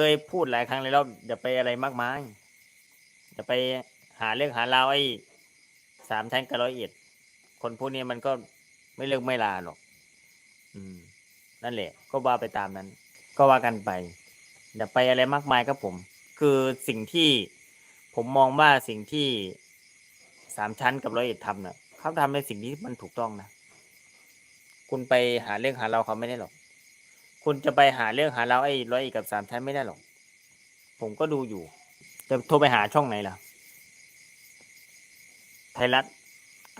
เคยพูดหลายครั้งเลยแล้วอย่าไปอะไรมากมายอย่าไปหาเรื่องหาราวไอ้สามแท่งกับร้อยเอ็ดคนพวกนี้มันก็ไม่เลิกไม่ลาหรอก อืม นั่นแหละ ก็ว่าไปตามนั้น ก็ว่ากันไป อย่าไปอะไรมากมายครับผม คือสิ่งที่ผมมองว่าสิ่งที่สามชั้นกับร้อยเอ็ดทำเนะ่ะเขาทำในสิ่งที่มันถูกต้องนะ คุณไปหาเรื่องหาเราเขาไม่ได้หรอก คุณจะไปหาเรื่องหาเราไอ้ร้อยเอ็ดกับสามชั้นไม่ได้หรอก ผมก็ดูอยู่ จะโทรไปหาช่องไหนล่ะ ไทยรัฐ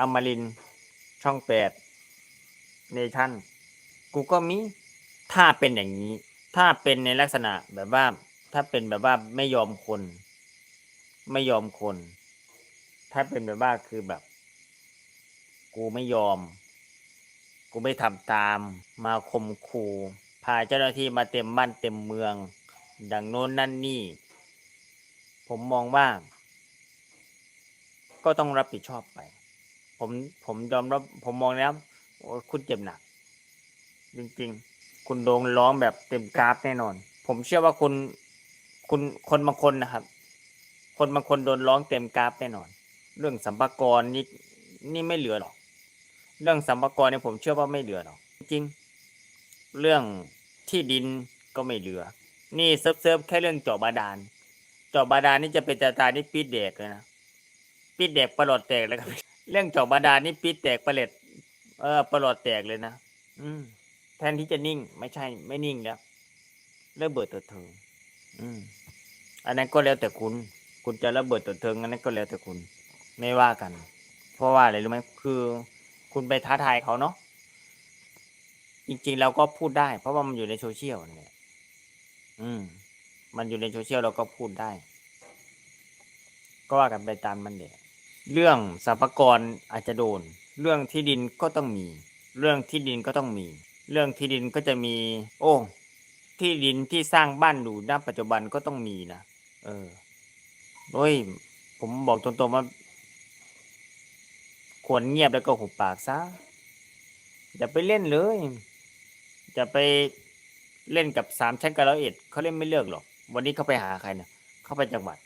อมริน ช่องแปดเนชั่น กูก็มี ถ้าเป็นอย่างนี้ ถ้าเป็นในลักษณะแบบว่า ถ้าเป็นแบบว่าไม่ยอมคน ไม่ยอมคน ถ้าเป็นแบบว่าคือแบบ กูไม่ยอม กูไม่ทำตาม มาคมคูาเจ้าหน้าที่มาเต็มบ้านเต็มเมือง ดังโน้นนั่นนี่ ผมมองว่า ก็ต้องรับผิดชอบไป ผมผมยอมรับผมมองแล้วโคุณเจ็บหนัก จริงๆ คุณโดนร้องแบบเต็มกราฟแน่นอน ผมเชื่อว่าคุณคุณคนบางคนนะครับ คนบางคนโดนร้องเต็มกราฟแน่นอน เรื่องสัมภาระนี่นี่ไม่เหลือหรอก เรื่องสัมภาระเนี่ยผมเชื่อว่าไม่เหลือหรอก จริง เรื่อง ที่ดินก็ไม่เหลือ นี่เซิร์ฟเซิร์ฟแค่เรื่องเจาะบาดาลเจาะบาดาลนี่จะเป็นตาตายนี่ปิดเด็กเลยนะปิดเด็กประหลอดแตกเลยครับเรื่องเจาะบาดาลนี่ปิดแตกประหลอดเออประหลอดแตกเลยนะอืม แทนที่จะนิ่ง ไม่ใช่ไม่นิ่งแล้วระเบิดตัวเทิงอืม อันนั้นก็แล้วแต่คุณ คุณจะระเบิดตัวเทิงอันนั้นก็แล้วแต่คุณ ไม่ว่ากัน เพราะว่าอะไรรู้ไหมคือ คุณไปท้าทายเขาเนาะ จริงๆเราก็พูดได้ เพราะว่ามันอยู่ในโซเชียลเนี่ยอืม มันอยู่ในโซเชียลเราก็พูดได้ ก็ว่ากันไปตามมันเด็เรื่องสรรพากรอาจจะโดน เรื่องที่ดินก็ต้องมี เรื่องที่ดินก็ต้องมี เรื่องที่ดินก็จะมี โอ้ที่ดินที่สร้างบ้านอยู่ณปัจจุบันก็ต้องมีนะเออโอ้ย ผมบอกตรงๆว่าควรเงียบแล้วก็หุบปากซะอย่าไปเล่นเลย อย่าไปเล่นกับสามชั้นกับร้อยเอ็ดเขาเล่นไม่เลือกหรอก วันนี้เขาไปหาใครเนี่ยเขาไปจังหวัด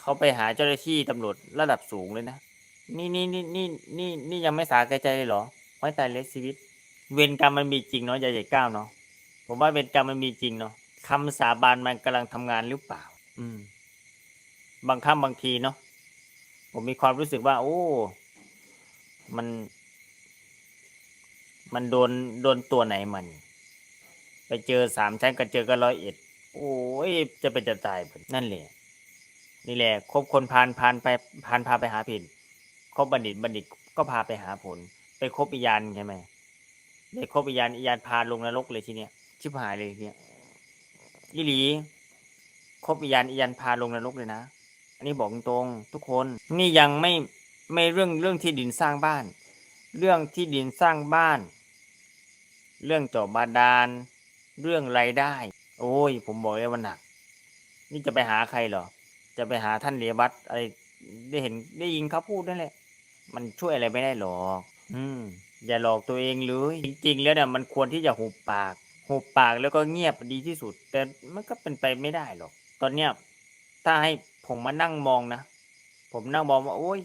เขาไปหาเจ้าหน้าที่ตำรวจระดับสูงเลยนะนี่นี่นี่นี่นี่นี่ยังไม่สาแก่ใจเลยเหรอไว้ตายเลยชีวิต เวรกรรมมันมีจริงเนาะอย่ใหญ่ก้าวเนาะผมว่าเวรกรรมมันมีจริงเนาะคำสาบานมันกำลังทำงานหรือเปล่า อืม บางครั้งบางทีเนาะผมมีความรู้สึกว่า โอ้ มัน มันโดนโดนตัวไหนมัน ไปเจอสามชั้นก็เจอก็ร้อยเอ็ด โอ้ยจะเป็นจะตายนั่นแหละนี่แหละคบคนพานพานไปพานพาไปหาผิดคบบัณฑิตบัณฑิตก็พาไปหาผล ไปคบอียานใช่ไหมได้คบอียานอียานพาลงนรกเลยทีเนี้ยชิบหายเลยทีเนี้ยอีหลีคบอียานอียานพาลงนรกเลยนะอันนี้บอกตรงทุกคนนี่ยังไม่ไม่เรื่องเรื่องที่ดินสร้างบ้าน เรื่องที่ดินสร้างบ้าน เรื่องเจาะบาดาล เรื่องรายได้ โอ้ย ผมบอกเลยว่าหนัก นี่จะไปหาใครเหรอ จะไปหาท่านเรียบัตอะไรได้เห็นได้ยินเขาพูดนั่นแหละ มันช่วยอะไรไม่ได้หรอกอืม อย่าหลอกตัวเองเลย จริง ๆ แล้วเนี่ยมันควรที่จะหุบปากหุบปากแล้วก็เงียบดีที่สุด แต่มันก็เป็นไปไม่ได้หรอก ตอนเนี้ยถ้าให้ผมมานั่งมองนะ ผมนั่งมองว่าโอ้ย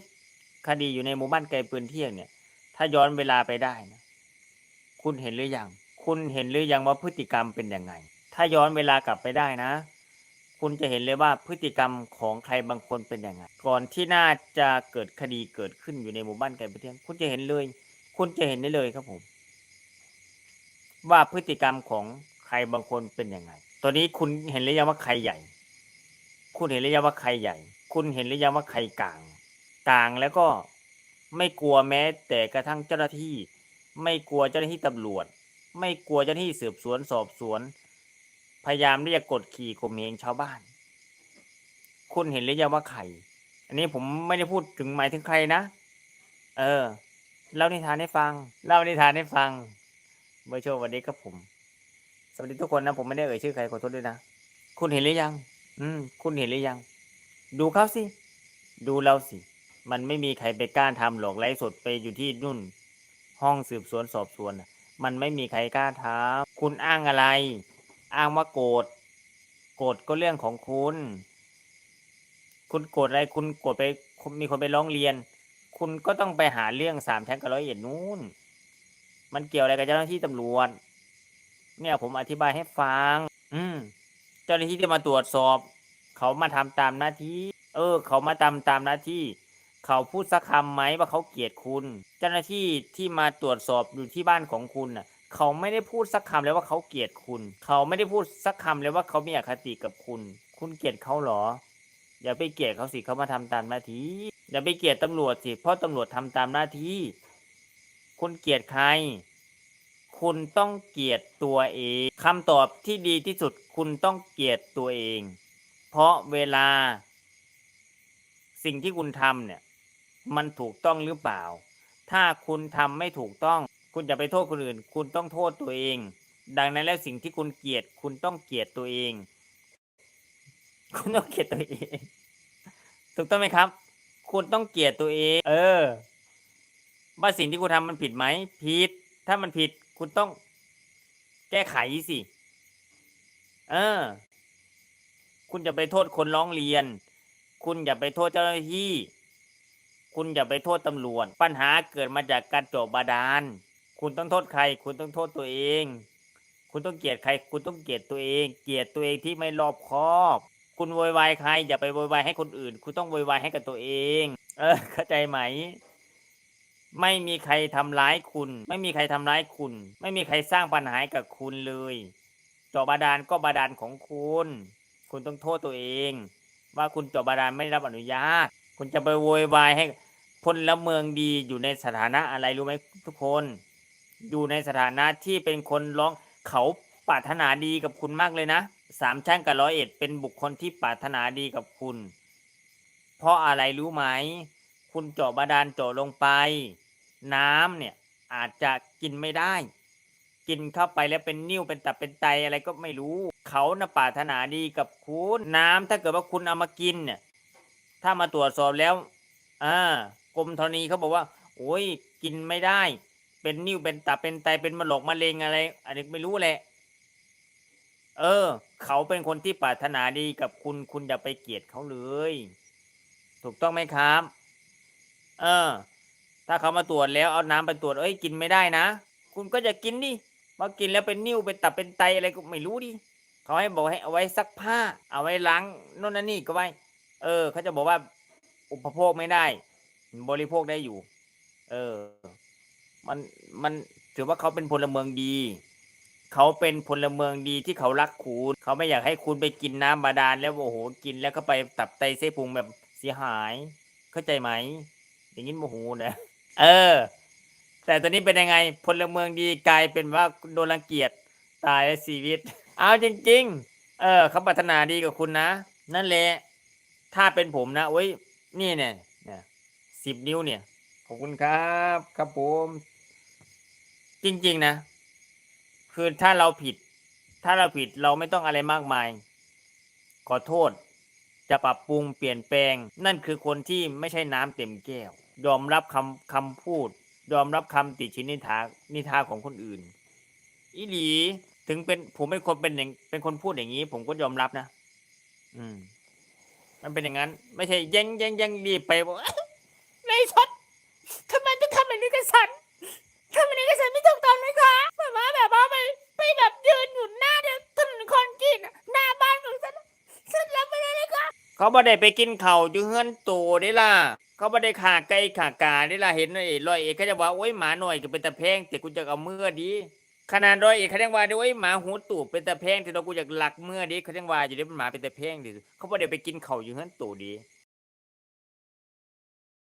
คดีอยู่ในหมู่บ้านไกลปืนเที่ยงเนี่ย ถ้าย้อนเวลาไปได้นะ คุณเห็นหรือยัง คุณเห็นหรือยังว่าพฤติกรรมเป็นยังไง ถ้าย้อนเวลากลับไปได้นะ คุณจะเห็นเลยว่าพฤติกรรมของใครบางคนเป็นยังไง ก่อนที่น่าจะเกิดคดีเกิดขึ้นอยู่ในหมู่บ้านไกลปืนเที่ยงคุณจะเห็นเลย คุณจะเห็นได้เลยครับผม ว่าพฤติกรรมของใครบางคนเป็นยังไง ตอนนี้คุณเห็นหรือยังว่าใครใหญ่ คุณเห็นหรือยังว่าใครใหญ่ คุณเห็นหรือยังว่าใครกลาง กลางแล้วก็ไม่กลัวแม้แต่กระทั่งเจ้าหน้าที่ ไม่กลัวเจ้าหน้าที่ตำรวจ ไม่กลัวเจ้าหน้าที่สืบสวนสอบสวน พยายามที่จะกดขี่ข่มเหงชาวบ้าน คุณเห็นหรือยังว่าใครอันนี้ผมไม่ได้พูดถึงหมายถึงใครนะ เออเล่านิทานให้ฟัง เล่านิทานให้ฟังเบอร์โชว์วันนี้ครับผม สวัสดีทุกคนนะ ผมไม่ได้เอ่ยชื่อใครขอโทษด้วยนะ คุณเห็นหรือยัง อืม คุณเห็นหรือยัง ดูเขาสิ ดูเราสิ มันไม่มีใครไปกล้าทำหรอกไลฟ์สดไปอยู่ที่นู่น ห้องสืบสวนสอบสวนมันไม่มีใครกล้าทำคุณอ้างอะไร อ้างว่าโกรธโกรธก็เรื่องของคุณ คุณโกรธอะไรคุณโกรธไปมีคนไปร้องเรียน คุณก็ต้องไปหาเรื่องสามแท่งกับร้อยเอ็ดนู้นมันเกี่ยวอะไรกับเจ้าหน้าที่ตำรวจ เนี่ยผมอธิบายให้ฟัง อืม เจ้าหน้าที่ที่มาตรวจสอบ เขามาทำตามหน้าที่ เออ เขามาทำตามหน้าที่ เขาพูดสักคำไหมว่าเขาเกลียดคุณ เจ้าหน้าที่ที่มาตรวจสอบอยู่ที่บ้านของคุณน่ะเขาไม่ได้พูดสักคำเลยว่าเขาเกลียดคุณ เขาไม่ได้พูดสักคำเลยว่าเขามีอคติกับคุณ คุณเกลียดเขาเหรอ อย่าไปเกลียดเขาสิเขามาทำตามหน้าที่ อย่าไปเกลียดตำรวจสิเพราะตำรวจทำตามหน้าที่ คุณเกลียดใคร คุณต้องเกลียดตัวเองคำตอบที่ดีที่สุด คุณต้องเกลียดตัวเอง เพราะเวลา สิ่งที่คุณทำเนี่ย มันถูกต้องหรือเปล่า ถ้าคุณทำไม่ถูกต้อง คุณจะไปโทษคนอื่น คุณต้องโทษตัวเอง ดังนั้นแล้วสิ่งที่คุณเกลียด คุณต้องเกลียดตัวเอง คุณต้องเกลียดตัวเอง ถูกต้องไหมครับ คุณต้องเกลียดตัวเอง เออ ว่าสิ่งที่คุณทำมันผิดไหมผิด ถ้ามันผิด คุณต้อง แก้ไขสิ เออ คุณจะไปโทษคนร้องเรียน คุณอย่าไปโทษเจ้าหน้าที่ คุณอย่าไปโทษตำรวจ ปัญหาเกิดมาจากการเจาะบาดาล คุณต้องโทษใคร คุณต้องโทษตัวเอง คุณต้องเกลียดใคร คุณต้องเกลียดตัวเอง เกลียดตัวเองที่ไม่รอบคอบ คุณโวยวายใคร อย่าไปโวยวายให้คนอื่น คุณต้องโวยวายให้กับตัวเอง เออ เข้าใจไหม ไม่มีใครทำร้ายคุณ ไม่มีใครทำร้ายคุณ ไม่มีใครสร้างปัญหากับคุณเลยเจาะบาดาลก็บาดาลของคุณ คุณต้องโทษตัวเอง ว่าคุณเจาะบาดาลไม่ได้รับอนุญาต คุณจะไปโวยวายให้พลเมืองดีอยู่ในสถานะอะไรรู้ไหมทุกคน อยู่ในสถานะที่เป็นคนร้องเขาปรารถนาดีกับคุณมากเลยนะสามช่งกับร้อยเอ็ดเป็นบุคคลที่ปรารถนาดีกับคุณ เพราะอะไรรู้ไหม คุณเจาะบาดาลเจาะลงไป น้ำเนี่ยอาจจะกินไม่ได้ กินเข้าไปแล้วเป็นนิ่วเป็นตับเป็นไตอะไรก็ไม่รู้ เขาน่ะปรารถนาดีกับคุณน้ำถ้าเกิดว่าคุณเอามากินเนี่ย ถ้ามาตรวจสอบแล้วอ่ากรมธรณีเขาบอกว่า โอ้ยกินไม่ได้ เป็นนิ่วเป็นตับเป็นไตเป็นมะหลกมะเร็งอะไรอันนี้ไม่รู้แหละ เออ เขาเป็นคนที่ปรารถนาดีกับคุณคุณอย่าไปเกลียดเขาเลย ถูกต้องไหมครับ เออ ถ้าเขามาตรวจแล้วเอาน้ำไปตรวจเอ้ยกินไม่ได้นะคุณก็จะกินดิมากินแล้วเป็นนิ่วเป็นตับเป็นไตอะไรก็ไม่รู้ดิเขาให้บอกให้เอาไว้ซักผ้า เอาไว้ล้างโน่นนั่นนี่ก็ไว้ เออเขาจะบอกว่า อุปโภคไม่ได้ บริโภคได้อยู่ เออ มันมันถือว่าเขาเป็นพลเมืองดีเขาเป็นพลเมืองดีที่เขารักคุณเขาไม่อยากให้คุณไปกินน้ำบาดาลแล้วโอ้โหกินแล้วก็ไปตับไตเส้นพุงแบบเสียหาย เข้าใจไหมอย่างนี้โมโหนะเออ แต่ตอนนี้เป็นยังไงพลเมืองดีกลายเป็นว่าโดนรังเกียจตายแล้วชีวิต เอาจริง ๆ เออเขาปรารถนาดีกับคุณนะ นั่นแหละ ถ้าเป็นผมนะโอ้ยนี่เนี่ยเนี่ยสิบนิ้วเนี่ย ขอบคุณครับ ครับผม จริง ๆ นะ คือถ้าเราผิด ถ้าเราผิดเราไม่ต้องอะไรมากมาย ขอโทษ จะปรับปรุงเปลี่ยนแปลง นั่นคือคนที่ไม่ใช่น้ำเต็มแก้ว ยอมรับคำคำพูด ยอมรับคำติชินนิทานิทาของคนอื่น อีหลี ถึงเป็นผมเป็นคนเป็นอย่างเป็นคนพูดอย่างนี้ ผมก็ยอมรับนะ อืม มันเป็นอย่างนั้น ไม่ใช่แย่งแย่งแย่งรีบไปบอกนายชดทำไมต้องทำแบบนี้กับฉันทำแบบนี้กับฉันไม่ถูกต้องไหมคะแบบว่าแบบว่าไปไปแบบยืนอยู่หน้าเดียวถนนคอนกรีตหน้าบ้านของฉันฉันรับไม่ได้เลยค่ะเขาบ่ได้ไปกินเข่าอยู่เฮือนโตได้ล่ะ เขาบ่ได้ขาไก่ขากาได้ล่ะเห็นไอ้ร้อยเอกเขาจะว่าโอ้ยหมาหน่อยก็เป็นตะแพงแต่กูจะเอาเมื่อดี ขนาดร้อยเอกเขายังว่าด้วยโอ้หมาหูตูบเป็นตะแพงที่เรากูอยากหลักเมื่อดีเขายังว่าอยู่ด้เป็นหมาเป็นตะแพงดิเขาบ่ได้ไปกินเข่าอยู่เฮือนโตดี